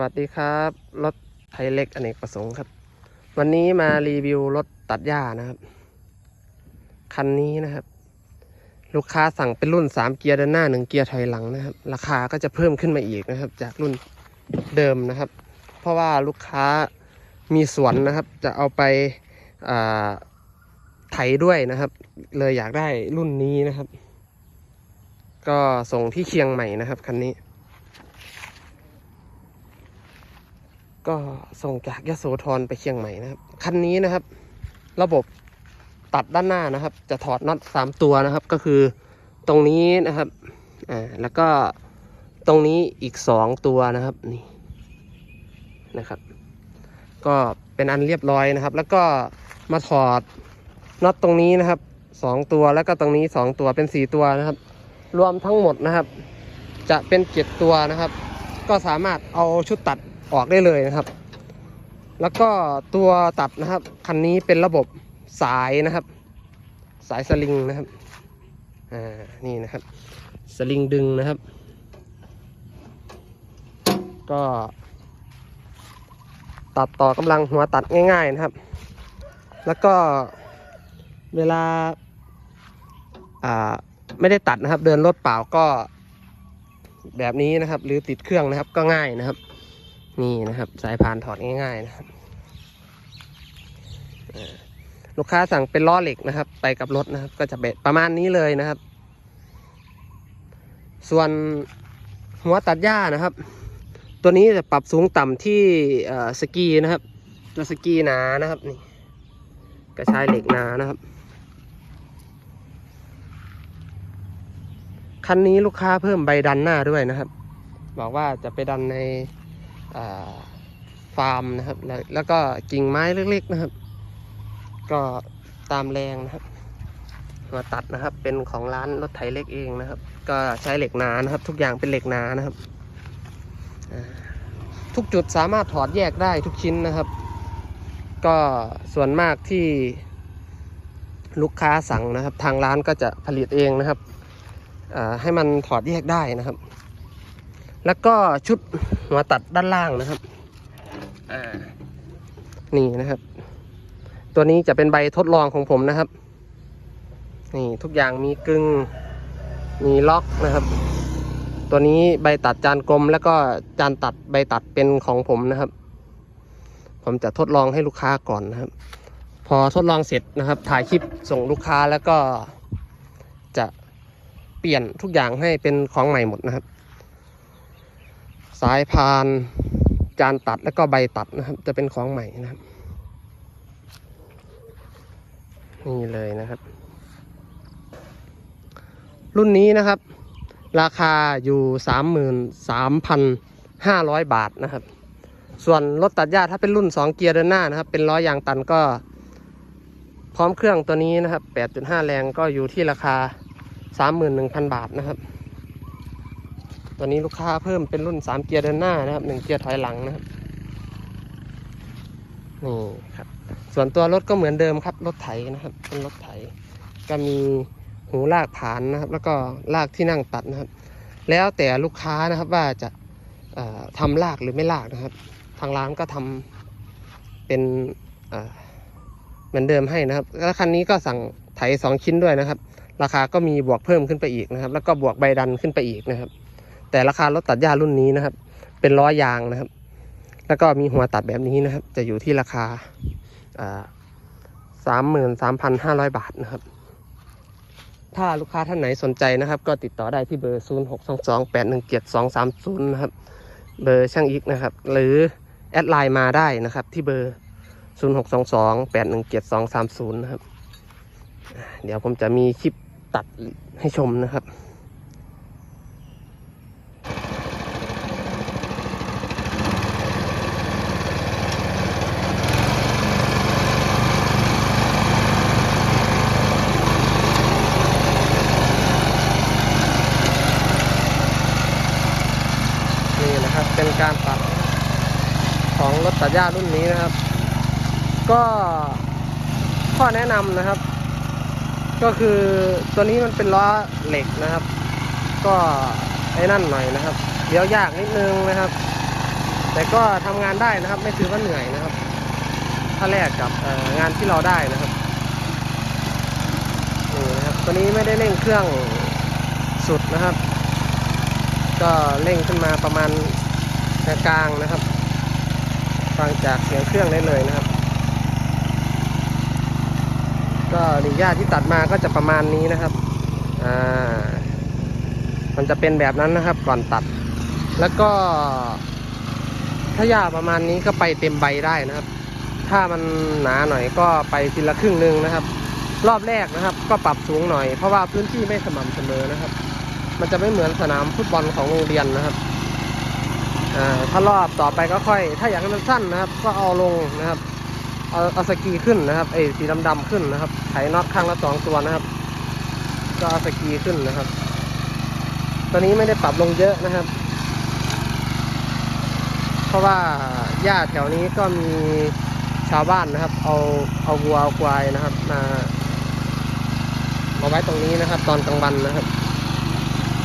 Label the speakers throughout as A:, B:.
A: วัสดีครับรถไทยเล็กอเนกประสงค์ครับ วันนี้มารีวิวรถตัดหญ้านะครับ คันนี้นะครับ ลูกค้าสั่งเป็นรุ่น 3 เกียร์ด้านหน้า 1 เกียร์ถอยหลังนะครับ ราคาก็จะเพิ่มขึ้นมาอีกนะครับ จากรุ่นเดิมนะครับ เพราะว่าลูกค้ามีสวนนะครับ จะเอาไปไถด้วยนะครับ เลยอยากได้รุ่นนี้นะครับ ก็ส่งที่เชียงใหม่นะครับคันนี้ ก็ส่งจากยโสธรไปเชียงใหม่นะครับ คันนี้นะครับ ระบบตัดด้านหน้านะครับ จะถอดน็อตสามตัวนะครับ ก็คือตรงนี้นะครับอ่าแล้วก็ตรงนี้อีกสองตัวนะครับนี่นะครับ ก็เป็นอันเรียบร้อยนะครับ แล้วก็มาถอดน็อตตรงนี้นะครับสองตัวแล้วก็ตรงนี้สองตัวเป็นสี่ตัวนะครับ รวมทั้งหมดนะครับ จะเป็นเจ็ดตัวนะครับ ก็สามารถเอาชุดตัด ออกได้เลยนะครับ แล้วก็ตัวตัดนะครับ คันนี้เป็นระบบสายนะครับ สายสลิงนะครับอ่านี่นะครับ สลิงดึงนะครับ ก็ ตัดต่อกำลังหัวตัดง่าย ๆนะครับ แล้วก็เวลาอ่าไม่ได้ตัดนะครับ เดินรถเปล่าก็แบบนี้นะครับ หรือติดเครื่องนะครับก็ง่ายนะครับ นี่นะครับ สายพานถอดง่าย ๆ นะครับลูกค้าสั่งเป็นล้อเหล็กนะครับ ไปกับรถนะครับ ก็จะเบ็ดประมาณนี้เลยนะครับ ส่วนหัวตัดหญ้านะครับ ตัวนี้จะปรับสูงต่ำที่สกีนะครับ ตัวสกีหนานะครับนี่กระชายเหล็กหนานะครับคันนี้ลูกค้าเพิ่มใบดันหน้าด้วยนะครับ บอกว่าจะไปดันใน ฟาร์มนะครับแล้วแล้วก็กิ่งไม้เล็กๆนะครับ ก็ตามแรงนะครับ มาตัดนะครับเป็นของร้านรถไถเล็กเองนะครับ ก็ใช้เหล็กหนานะครับ ทุกอย่างเป็นเหล็กหนานะครับ ทุกจุดสามารถถอดแยกได้ทุกชิ้นนะครับ ก็ส่วนมากที่ลูกค้าสั่งนะครับ ทางร้านก็จะผลิตเองนะครับให้มันถอดแยกได้นะครับ แล้วก็ชุดหัวตัดด้านล่างนะครับนี่นะครับ ตัวนี้จะเป็นใบทดลองของผมนะครับ นี่ทุกอย่างมีกึง่งมีล็อกนะครับ ตัวนี้ใบตัดจานกลม แล้วก็จานตัดใบตัดเป็นของผมนะครับ ผมจะทดลองให้ลูกค้าก่อนนะครับ พอทดลองเสร็จนะครับ ถ่ายคลิปส่งลูกค้าแล้วก็จะเปลี่ยนทุกอย่างให้เป็นของใหม่หมดนะครับ สายพานจานตัดแล้วก็ใบตัดนะครับ จะเป็นของใหม่นะครับ นี่เลยนะครับ รุ่นนี้นะครับ ราคาอยู่สามหมื่นสามพันห้าร้อยบาทนะครับ ส่วนรถตัดหญ้าถ้าเป็นรุ่น2เกียร์เดินหน้านะครับ เป็นล้อยางตันก็ พร้อมเครื่องตัวนี้นะครับ8.5แรงก็อยู่ที่ราคา31,000บาทนะครับ ตัวนี้ลูกค้าเพิ่มเป็นรุ่น 3 เกียร์เดินหน้านะครับ 1 เกียร์ถอยหลังนะครับ นี่ครับ ส่วนตัวรถก็เหมือนเดิมครับ รถไถนะครับ เป็นรถไถ ก็มีหูลากผานนะครับ แล้วก็ลากที่นั่งตัดนะครับ แล้วแต่ลูกค้านะครับว่าจะเอ่อทำลากหรือไม่ลากนะครับ ทางร้านก็ทำเป็นเอ่อเหมือนเดิมให้นะครับ แล้วคันนี้ก็สั่งไถสองชิ้นด้วยนะครับ ราคาก็มีบวกเพิ่มขึ้นไปอีกนะครับ แล้วก็บวกใบดันขึ้นไปอีกนะครับ แต่ราคารถตัดหญ้ารุ่นนี้นะครับ เป็นล้อยางนะครับ แล้วก็มีหัวตัดแบบนี้นะครับ จะอยู่ที่ราคาสามหมื่นสามพันห้าร้อยบาทนะครับ ถ้าลูกค้าท่านไหนสนใจนะครับ ก็ติดต่อได้ที่เบอร์0 6 2 2 8 1 7 2 3 0นะครับ เบอร์ช่างอีกนะครับ หรือแอดไลน์มาได้นะครับ ที่เบอร์0 6 2 2 8 1 7 2 3 0นะครับ เดี๋ยวผมจะมีคลิปตัดให้ชมนะครับ นี่นะครับ เป็นการตัดของ รถตัดหญ้ารุ่นนี้นะครับ ก็ข้อแนะนำนะครับ ก็คือตัวนี้มันเป็นล้อเหล็กนะครับ ก็ไอ้นั่นหน่อยนะครับเลี้ยวยากนิดนึงนะครับ แต่ก็ทำงานได้นะครับ ไม่ถือว่าเหนื่อยนะครับ ถ้าแลกกับงานที่เราได้นะครับนี่นะครับ ตัวนี้ไม่ได้เร่งเครื่องสุดนะครับ ก็เร่งขึ้นมาประมาณกลางๆนะครับ ฟังจากเสียงเครื่องได้เลยนะครับ ก็หนึ่งหญ้าที่ตัดมาก็จะประมาณนี้นะครับอ่ามันจะเป็นแบบนั้นนะครับก่อนตัด แล้วก็ ถ้าหญ้าประมาณนี้ก็ไปเต็มใบได้นะครับ ถ้ามันหนาหน่อยก็ไปทีละครึ่งนึงนะครับ รอบแรกนะครับ ก็ปรับสูงหน่อยเพราะว่าพื้นที่ไม่สม่ำเสมอนะครับ มันจะไม่เหมือนสนามฟุตบอลของโรงเรียนนะครับ ถ้ารอบต่อไปก็ค่อย ถ้าอยากให้มันสั้นนะครับ ก็เอาลงนะครับ เอาเอาสกีขึ้นนะครับไอ้สีดำๆขึ้นนะครับไขน็อตข้างละสองตัวนะครับ ก็เอาสกีขึ้นนะครับ ตัวนี้ไม่ได้ปรับลงเยอะนะครับ เพราะว่าหญ้าแถวนี้ก็มีชาวบ้านนะครับ เอาเอาวัวเอาควายนะครับ มามาไว้ตรงนี้นะครับ ตอนกลางวันนะครับ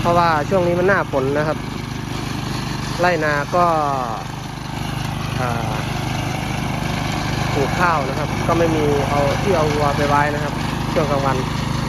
A: เพราะว่าช่วงนี้มันหน้าฝนนะครับ ไร่นาก็ปลูกข้าวนะครับ ก็ไม่มีเอาที่เอาวัวไปไว้นะครับช่วงกลางวัน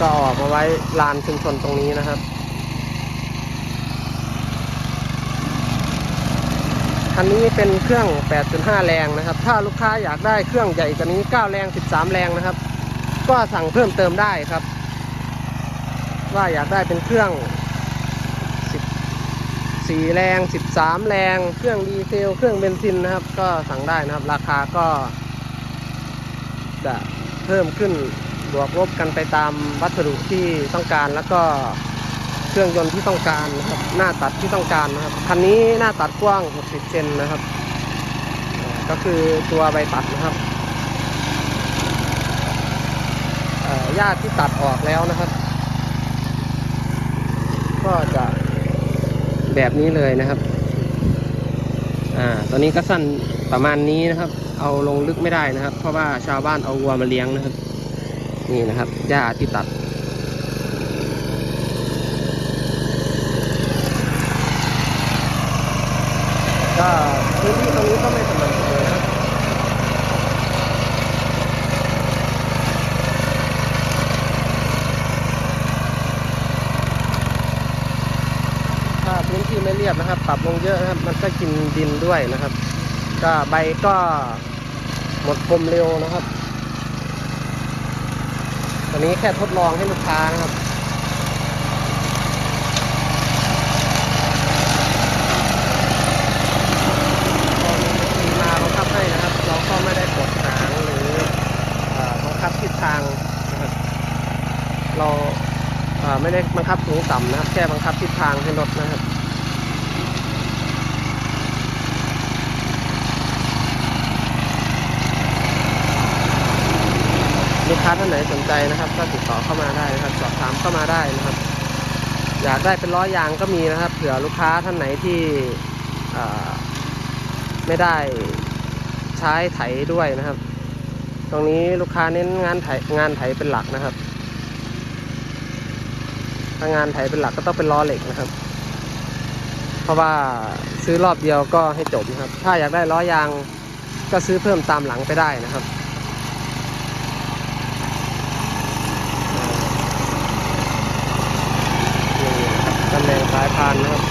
A: ก็ออกมาไว้ลานชุมชนตรงนี้นะครับคันนี้เป็นเครื่อง 8.5 แรงนะครับ ถ้าลูกค้าอยากได้เครื่องใหญ่กว่านี้ 9 แรง 13 แรงนะครับ ก็สั่งเพิ่มเติมได้ครับ ว่าอยากได้เป็นเครื่อง 14 แรง 13 แรง เครื่องดีเซล เครื่องเบนซินนะครับ ก็สั่งได้นะครับ ราคาก็จะเพิ่มขึ้นบวกลบกันไปตามวัสดุที่ต้องการแล้วก็เครื่องยนต์ที่ต้องการนะครับ หน้าตัดที่ต้องการนะครับ คันนี้หน้าตัดกว้าง 60 เซนนะครับ ก็คือตัวใบตัดนะครับเอ่อหญ้าที่ตัดออกแล้วนะครับ ก็จะ แบบนี้เลยนะครับ อ่าตัวนี้ก็สั้นประมาณนี้นะครับ เอาลงลึกไม่ได้นะครับ เพราะว่าชาวบ้านเอาวัวมาเลี้ยงนะครับ นี่นะครับหญ้าที่ตัดก็พื้นที่ตรงนี้ก็ไม่สม่ำเสมอครับถ้าพื้ นที่ไม่เรียบนะครับ ปรับลงเยอะนะครับ มันก็กินดินด้วยนะครับ ก็ใบก็หมดคมเร็วนะครับตอนนี้แค่ทดลองให้ลูกค้านะครับมีมาบังคับให้นะครับเราก็ไม่ได้กดหางหรือบังคับทิศทางนะครับเราไม่ได้บังคับสูงต่ำนะครับ แค่บังคับทิศทางให้รถนะครับ ค้าท่านไหนสนใจนะครับ ก็ติดต่อเข้ามาได้นะครับ สอบถามเข้ามาได้นะครับ อยากได้เป็นล้อยางก็มีนะครับ เผื่อลูกค้าท่านไหนที่ไม่ได้ใช้ไถด้วยนะครับ ตรงนี้ลูกค้าเน้นงานไถงานไถเป็นหลักนะครับถ้างานไถเป็นหลักก็ต้องเป็นล้อเหล็กนะครับ เพราะว่าซื้อรอบเดียวก็ให้จบนะครับ ถ้าอยากได้ล้อยางก็ซื้อเพิ่มตามหลังไปได้นะครับนี่นะครับตำแหน่งสานนะครับ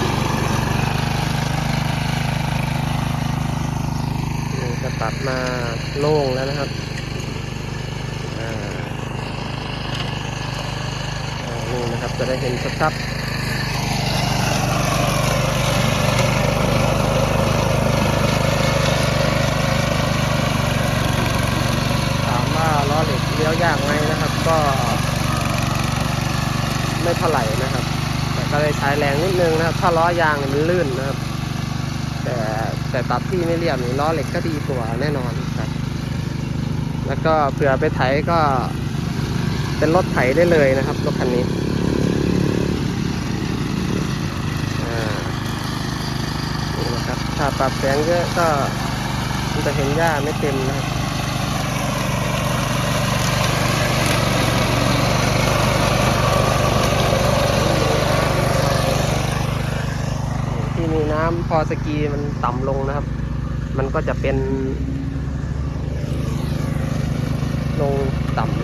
A: นี่ก็ตัดมาโล่งแล้วนะครับนี่นะครับจะได้เห็นชัดๆถามว่าล้อเหล็กเลี้ยวยากไหมนะครับก็ไม่เท่าไหร่นะ ก็ได้ใช้แรงนิดนึงนะครับ ถ้าล้อยางเนี่ยมันลื่นนะครับ แต่แต่ตัดที่ไม่เรียบนี่ล้อเหล็กก็ดีกว่าแน่นอนครับ แล้วก็เผื่อไปไถก็ เป็นรถไถได้เลยนะครับรถคันนี้อ่านี่นะครับถ้าปรับแสงเยอะก็มันจะเห็นหญ้าไม่เต็มนะครับที่มี น้ำพอสกีมันต่ำลงนะครับ มันก็จะเป็นลงต่ำนะครับ